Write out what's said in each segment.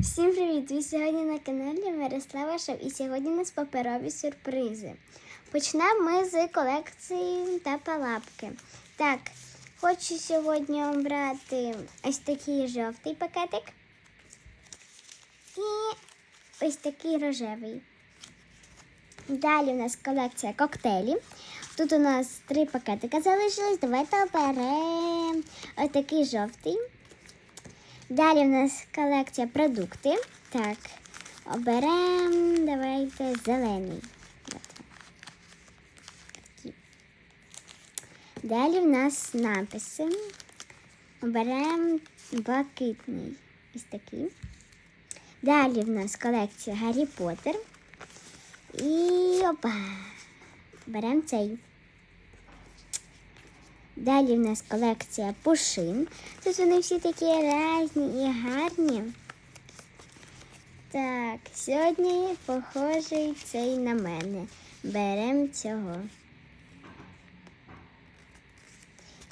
Всім привіт! Ви сьогодні на каналі Мирослава Шов і сьогодні у нас паперові сюрпризи. Почнемо ми з колекції та палапки. Так, хочу сьогодні обрати ось такий жовтий пакетик і ось такий рожевий. Далі у нас колекція коктейлів. Тут у нас три пакетика залишились. Давайте оберемо ось такий жовтий. Далі в нас колекція продукти. Так, оберемо, давайте зелений. Далі в нас написи. Оберемо блакитний. Ось такий. Далі в нас колекція Гаррі Поттер. І опа. Беремо цей. Далі в нас колекція пушин. Тут вони всі такі різні і гарні. Так, сьогодні похожий цей на мене. Беремо цього.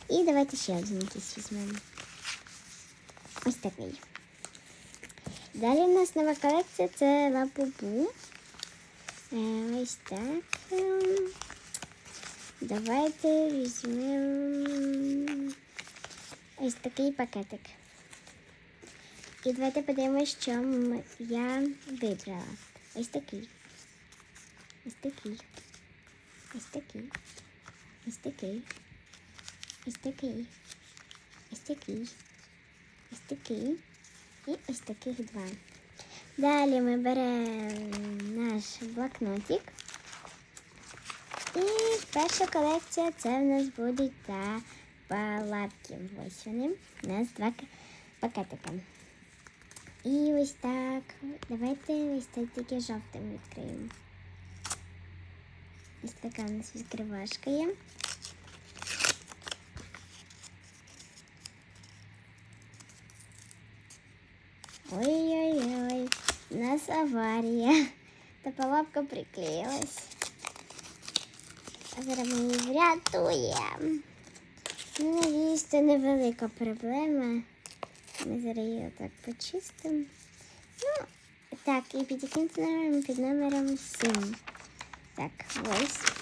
І давайте ще один якийсь візьмемо. Ось такий. Далі в нас нова колекція це лапубу. Е, Ось так. Давайте візьмемо ось такий пакетик. І давайте подивимося, що я вибрала. Ось такий. Ось такий. Ось такий. Ось такий. Ось такий. Ось такий. Ось такий. І ось таких два. Далі ми беремо наш блокнотик. І перша колекція це в нас будуть та палатки. Ось вони. У нас два пакетика. І ось так. Давайте ось це тільки жовтим відкриємо. Ось така у нас відкривашка є. Ой-ой-ой, у нас аварія. Та палапка приклеїлась. Зараз врятуємо. Ну, надіюсь, це невелика проблема. Ми зараз її отак почистимо. Ну, так, і підійдемо номером під номером 7. Так, ось.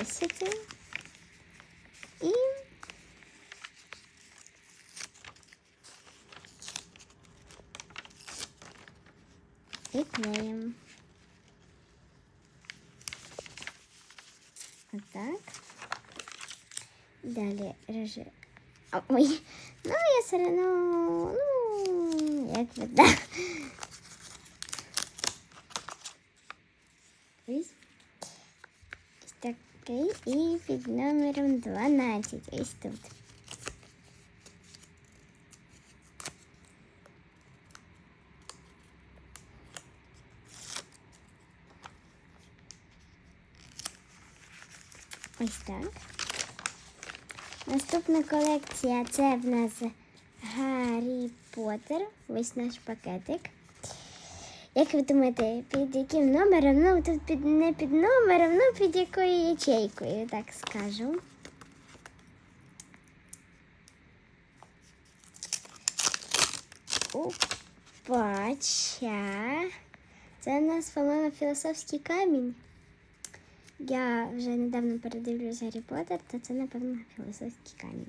Ось це. І і клеїмо. Далі реже. А, Ой, ну я все одно, ну, як вода. Ось. Ось такий і під номером 12. Ось тут. Ось так. Наступна колекція це в нас Гаррі Поттер. Ось наш пакетик. Як ви думаєте, під яким номером? Ну, тут під, не під номером, ну під якою ячейкою, так скажу. Опача. Це у нас, по-моєму, філософський камінь. Я вже недавно передивлюсь Гаррі Поттер, то це, напевно, філософський камінь.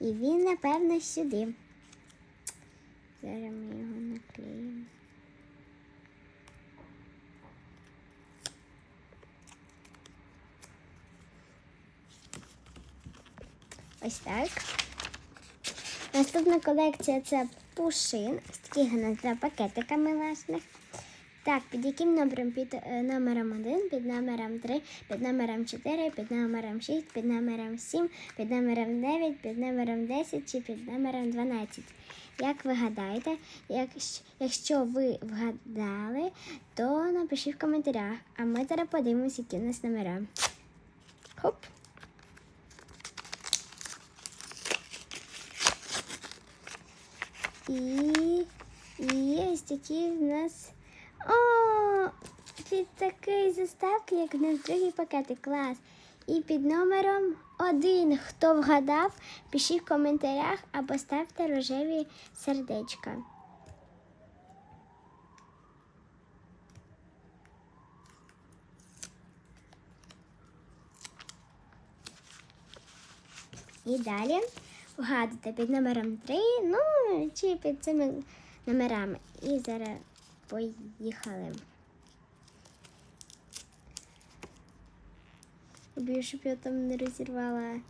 І він, напевно, сюди. Зараз ми його наклеїмо. Ось так. Наступна колекція це пушин. Ось таких у нас два пакетика милашних. Так, під яким номером? Під е, номером 1, під номером 3, під номером 4, під номером 6, під номером 7, під номером 9, під номером 10 чи під номером 12. Як ви гадаєте, якщо, ви вгадали, то напишіть в коментарях. А ми зараз подивимося, які у нас номера. Хоп. І, і ось такі в нас. О, це такий заставки, як в нас другий пакети, Клас. І під номером один. хто вгадав, пишіть в коментарях або ставте рожеві сердечка. І далі вгадуйте під номером 3, ну, чи під цими номерами. І зараз поїхали. Більше щоб я там не розірвала.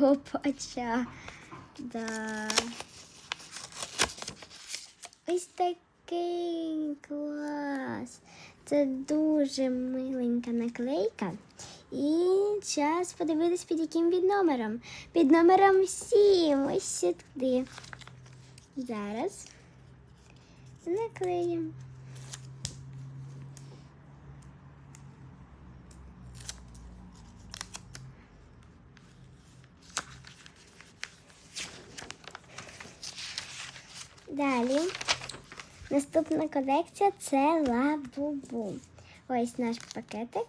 Опача. Да. Ось такий клас. Це дуже миленька наклейка. І час подивитись під яким під номером. Під номером 7. Ось сюди. Зараз наклеїмо. Далі. Наступна колекція це лабубу. Ось наш пакетик.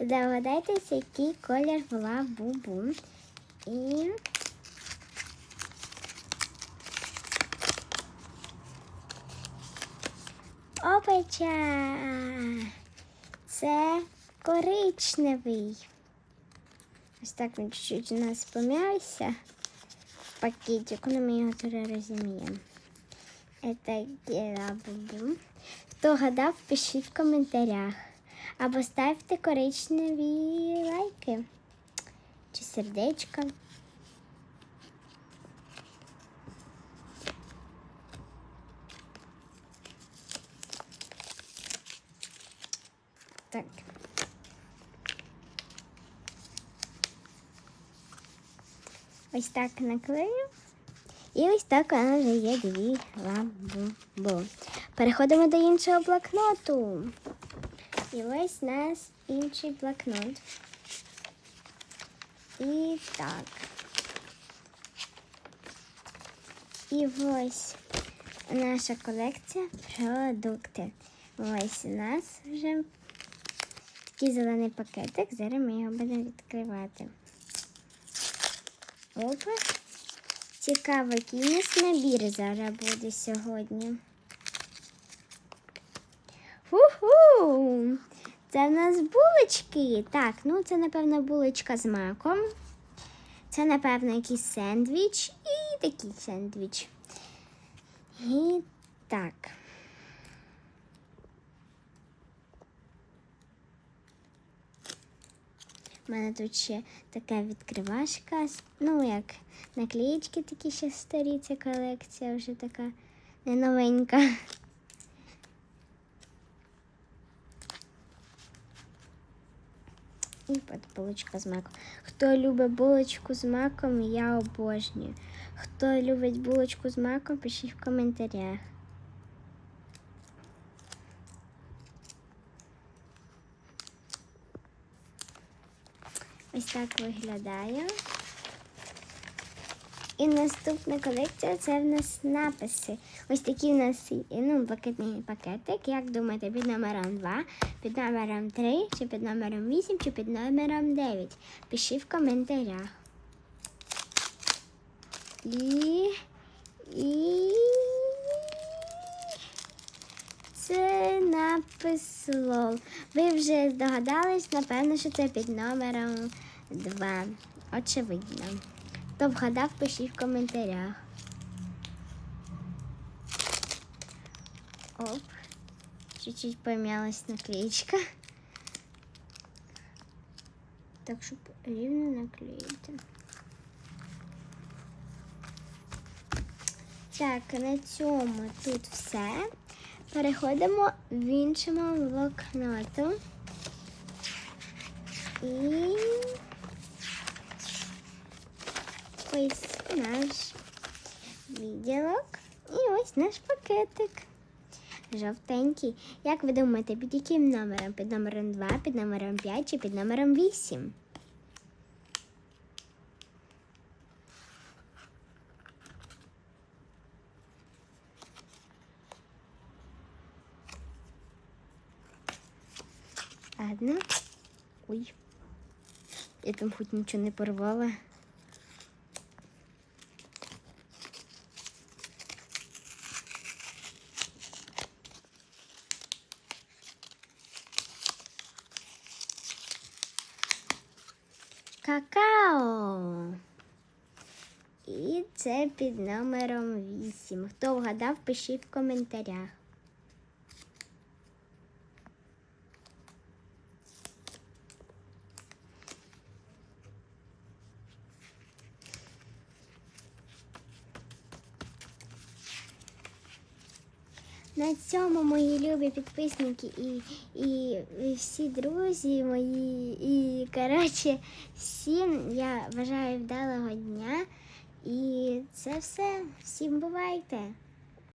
Здогадайтеся, який колір в лабубу. І Опача! Це коричневий. Ось так він чуть-чуть у нас пом'явся в пакетику, але ми його перерозуміємо. Это гелабубу. Хто гадав, пишіть в коментарях. Або ставте коричневі лайки чи сердечка. Так. Ось так наклею. І ось так нас вже є дві лабубу. Переходимо до іншого блокноту. І ось у нас інший блокнот. І так. І ось наша колекція продукти. Ось у нас вже такий зелений пакетик. Зараз ми його будемо відкривати. Опа. Цікаво, який набір зараз буде сьогодні. Ху-ху! Це в нас булочки. Так, ну це, напевно, булочка з маком. Це, напевно, якийсь сендвіч і такий сендвіч. І так. У мене тут ще така відкривашка. Ну, як наклеїчки такі ще старі, ця колекція вже така не новенька. І от булочка з маком. Хто любить булочку з маком, я обожнюю. Хто любить булочку з маком, пишіть в коментарях. Ось так виглядає. І наступна колекція це в нас написи. Ось такі в нас ну, блакитний пакетик. Як думаєте, під номером 2, під номером 3, чи під номером 8, чи під номером 9? Пишіть в коментарях. І. І. Це напис лол. Ви вже здогадались, напевно, що це під номером 2. Очевидно. Хто вгадав, пишіть в коментарях. Оп. Чуть-чуть пом'ялась наклеечка. Так, щоб рівно наклеїти. Так, на цьому тут все. Переходимо в іншому блокноту. І ось наш відділок. І ось наш пакетик. Жовтенький. Як ви думаєте, під яким номером? Під номером 2, під номером 5 чи під номером 8? Ладно. Ой. Я там хоч нічого не порвала. Какао. І це під номером 8. Хто вгадав, пишіть в коментарях. На цьому мої любі підписники і, і, і всі друзі мої. І коротше, всім я бажаю вдалого дня. І це все. Всім бувайте!